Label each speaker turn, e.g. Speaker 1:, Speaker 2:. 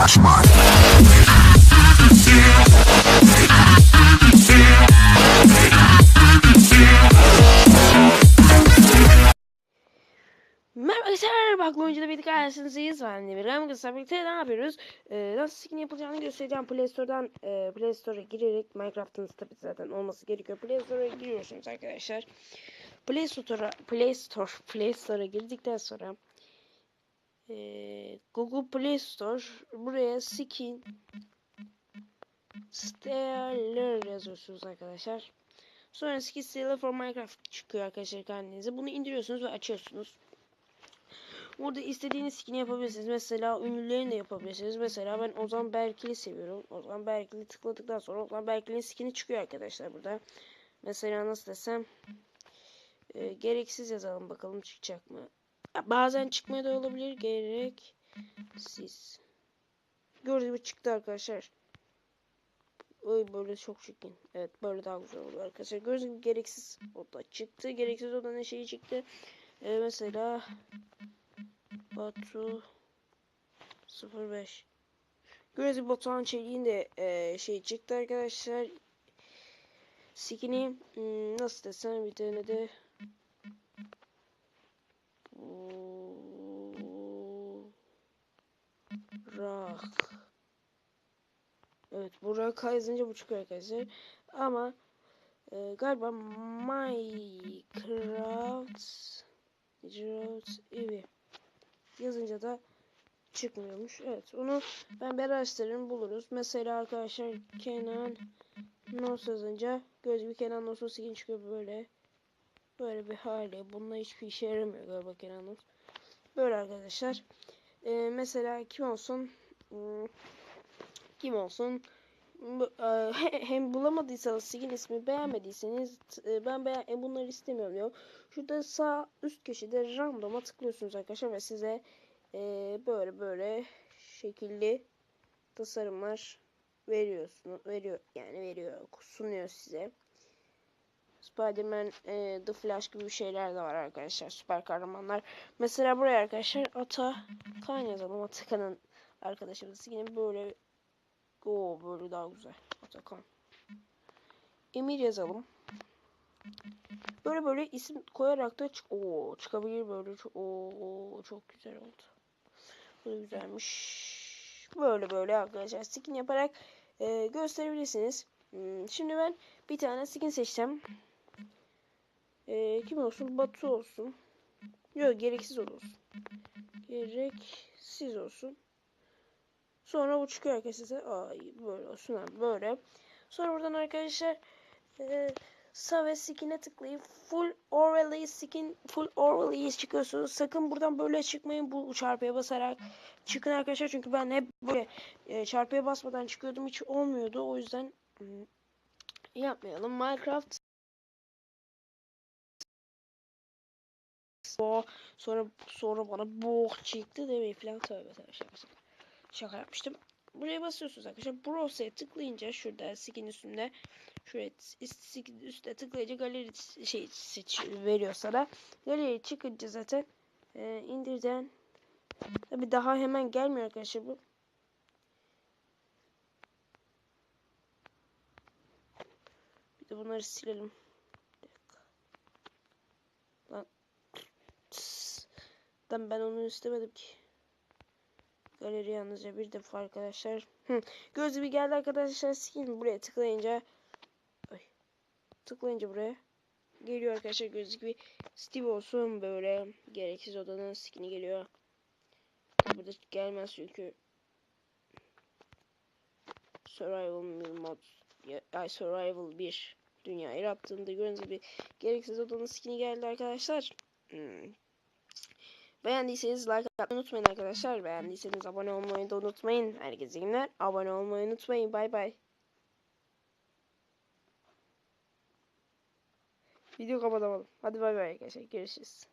Speaker 1: şaşmaz
Speaker 2: Merhaba arkadaşlar, Baklı Oyuncu'da bir karşınızdayız. Ben Demir Ramgıs'la birlikte ne yapıyoruz? Ee, nasıl skin yapılacağını göstereceğim. Play Store'dan e, Play Store'a girerek Minecraft'ın tabi zaten olması gerekiyor. Play Store'a giriyorsunuz arkadaşlar. Play Store'a Play Store Play Store'a girdikten sonra Google Play Store buraya skin Stellar yazıyorsunuz arkadaşlar. Sonra skin Stellar for Minecraft çıkıyor arkadaşlar kendinize. Bunu indiriyorsunuz ve açıyorsunuz. Burada istediğiniz skin'i yapabilirsiniz. Mesela ünlülerini de yapabilirsiniz. Mesela ben Ozan Berkil'i seviyorum. Ozan Berkil'i tıkladıktan sonra Ozan Berkil'in skin'i çıkıyor arkadaşlar burada. Mesela nasıl desem e, gereksiz yazalım bakalım çıkacak mı. Bazen çıkmaya da olabilir. Gereksiz. Gördüğünüz gibi çıktı arkadaşlar. Oy böyle çok çirkin. Evet böyle daha güzel oluyor arkadaşlar. Gördüğünüz gibi gereksiz oda çıktı. Gereksiz oda ne şeyi çıktı. E, mesela Batu 05 Gördüğünüz gibi Batuhan Çelik'in de e, şey çıktı arkadaşlar. Skin'i hmm, nasıl desem bir tane de Burak. Evet Burak yazınca bu çıkıyor arkadaşlar. Ama e, galiba Minecraft Minecraft evi yazınca da çıkmıyormuş. Evet onu ben bir araştırırım buluruz. Mesela arkadaşlar Kenan Nos yazınca göz gibi Kenan Nos'un skin çıkıyor böyle. Böyle bir hali. Bununla hiçbir işe yaramıyor galiba Kenan Nos. Böyle arkadaşlar. Ee, mesela kim olsun? Hmm, kim olsun? E, hem bulamadıysanız skin ismi beğenmediyseniz e, ben beğen e, bunları istemiyorum diyor. Şurada sağ üst köşede random'a tıklıyorsunuz arkadaşlar ve size böyle böyle şekilli tasarımlar veriyorsunuz veriyor yani veriyor sunuyor size. Spiderman, e, The Flash gibi şeyler de var arkadaşlar. Süper kahramanlar. Mesela buraya arkadaşlar Ata Kan yazalım. Atakan'ın arkadaşımız yine böyle o böyle daha güzel. Atakan. Emir yazalım. Böyle böyle isim koyarak da çık Oo, çıkabilir böyle. Oo, çok güzel oldu. Bu da güzelmiş. Böyle böyle arkadaşlar skin yaparak e, gösterebilirsiniz. Hmm, şimdi ben bir tane skin seçeceğim. E, kim olsun? Batu olsun. Yok gereksiz olsun. Gereksiz olsun. Sonra bu çıkıyor arkadaşlar. Ay böyle olsun abi böyle. Sonra buradan arkadaşlar e, Save skin'e tıklayıp full Orwell'i skin full Orwell'i çıkıyorsunuz. Sakın buradan böyle çıkmayın bu çarpıya basarak. Çıkın arkadaşlar çünkü ben hep böyle e, çarpıya basmadan çıkıyordum hiç olmuyordu. O yüzden hmm, yapmayalım. Minecraft sonra sonra bana bok çıktı demeyin falan tövbe tövbe şaka, yapmıştım. Buraya basıyorsunuz arkadaşlar. Browse'e tıklayınca şurada skin üstünde şuraya üstte tıklayınca galeri şey seç veriyor sana. Galeri çıkınca zaten e, indirden tabi daha hemen gelmiyor arkadaşlar bu. Bir de bunları silelim. Lan. Lan ben onu istemedim ki. Galeri yalnızca bir defa arkadaşlar. Hı. Göz gibi geldi arkadaşlar. Skin buraya tıklayınca Ay. tıklayınca buraya geliyor arkadaşlar göz gibi Steve olsun böyle gereksiz odanın skin'i geliyor. Burada gelmez çünkü Survival mod ay Survival 1 dünya yarattığında gördüğünüz gibi gereksiz odanın skin'i geldi arkadaşlar. Hmm. Beğendiyseniz like atmayı unutmayın arkadaşlar. Beğendiyseniz abone olmayı da unutmayın. Herkese günler. Abone olmayı unutmayın. Bay bay. Video kapatalım. Hadi bay bay arkadaşlar. Görüşürüz.